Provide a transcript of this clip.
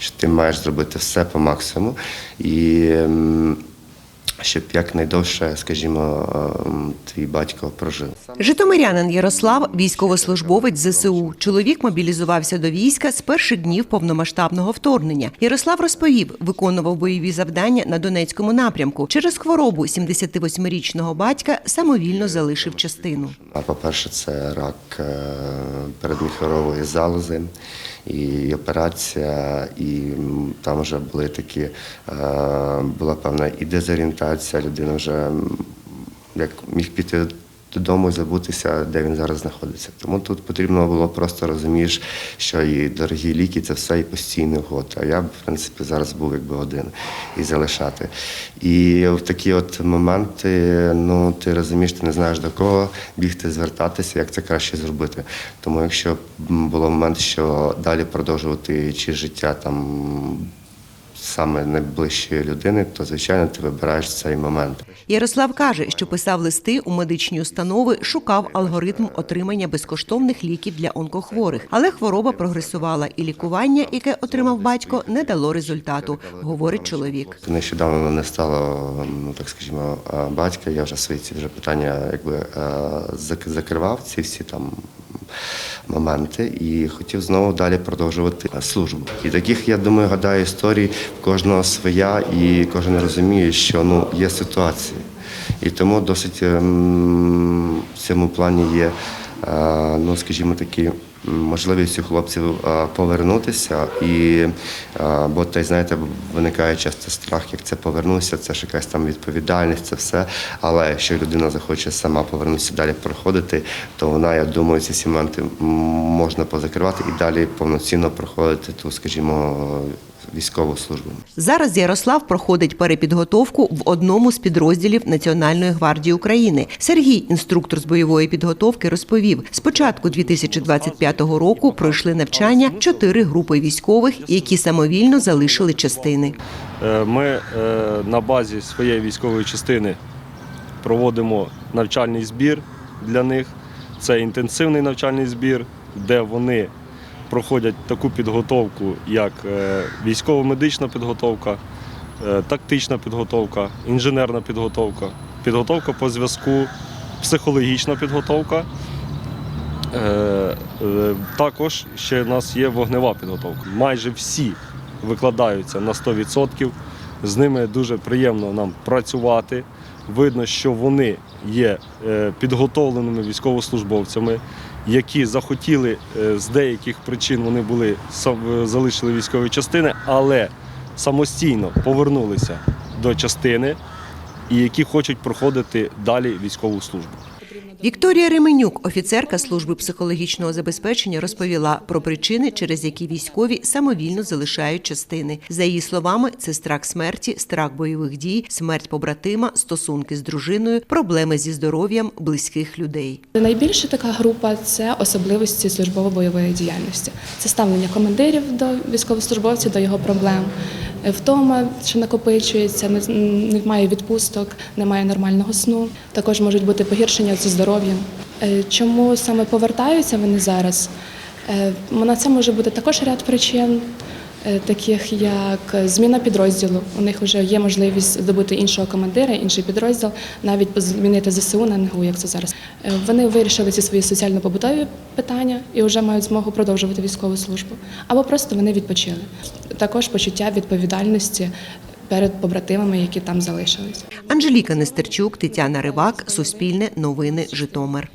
що ти маєш зробити все по максимуму і. Щоб якнайдовше, скажімо, ем, твій батько прожив. Житомирянин Ярослав військовослужбовець ЗСУ. Чоловік мобілізувався до війська з перших днів повномасштабного вторгнення. Ярослав розповів, виконував бойові завдання на Донецькому напрямку. Через хворобу 78-річного батька самовільно залишив частину. А по-перше, це рак е, передміхорової залози і операція, і там вже були такі, е, була певна і дезорієнтація, людина вже як міг піти додому і забутися, де він зараз знаходиться. Тому тут потрібно було просто розумієш, що і дорогі ліки це все і постійний уход. А я, в принципі, зараз був якби один і залишати. І в такі от моменти, ну ти розумієш, ти не знаєш до кого бігти, звертатися, як це краще зробити. Тому якщо було момент, що далі продовжувати чи життя там саме найближчої людини, то звичайно ти вибираєш цей момент. Ярослав каже, що писав листи у медичні установи, шукав алгоритм отримання безкоштовних ліків для онкохворих, але хвороба прогресувала, і лікування, яке отримав батько, не дало результату, говорить чоловік. Нещодавно не стало, ну так скажімо, батька. Я вже свої ці вже питання якби е, закривав ці всі там моменти і хотів знову далі продовжувати е, службу. І таких, я думаю, гадаю, історій кожного своя, і кожен розуміє, що ну є ситуації. І тому досить ем, в цьому плані є, е, ну скажімо такі. Можливість у хлопців е, повернутися, і е, бо та знаєте, виникає часто страх, як це повернуся, це ж якась там відповідальність, це все. Але якщо людина захоче сама повернутися далі проходити, то вона, я думаю, ці сіменти можна позакривати і далі повноцінно проходити ту, скажімо, військову службу. Зараз Ярослав проходить перепідготовку в одному з підрозділів Національної гвардії України. Сергій, інструктор з бойової підготовки, розповів: з початку 2025 року пройшли навчання чотири групи військових, які самовільно залишили частини. Е, Ми е, на базі своєї військової частини проводимо навчальний збір для них. Це інтенсивний навчальний збір, де вони проходять таку підготовку, як е, військово-медична підготовка, е, тактична підготовка, інженерна підготовка, підготовка по зв'язку, психологічна підготовка. Е, Також ще в нас є вогнева підготовка. Майже всі викладаються на 100%. З ними дуже приємно нам працювати. Видно, що вони є підготовленими військовослужбовцями, які захотіли е, з деяких причин вони були е, залишили військові частини, але самостійно повернулися до частини і які хочуть проходити далі військову службу. Вікторія Ременюк, офіцерка служби психологічного забезпечення, розповіла про причини, через які військові самовільно залишають частини. За її словами, це страх смерті, страх бойових дій, смерть побратима, стосунки з дружиною, проблеми зі здоров'ям близьких людей. Найбільша така група це особливості службово-бойової діяльності. Це ставлення командирів до військовослужбовців, до його проблем, втома, що накопичується, немає відпусток, немає нормального сну. Також можуть бути погіршення зі здоров'ям. Е, Чому саме повертаються вони зараз? Е, На це може бути також ряд причин. Е, Таких як зміна підрозділу, у них вже є можливість здобути іншого командира, інший підрозділ, навіть змінити ЗСУ на НГУ, як це зараз. Е, Вони вирішили ці свої соціально-побутові питання і вже мають змогу продовжувати військову службу. Або просто вони відпочили. Також почуття відповідальності перед побратимами, які там залишились. Анжеліка Нестерчук, Тетяна Ривак, Суспільне, Новини, Житомир.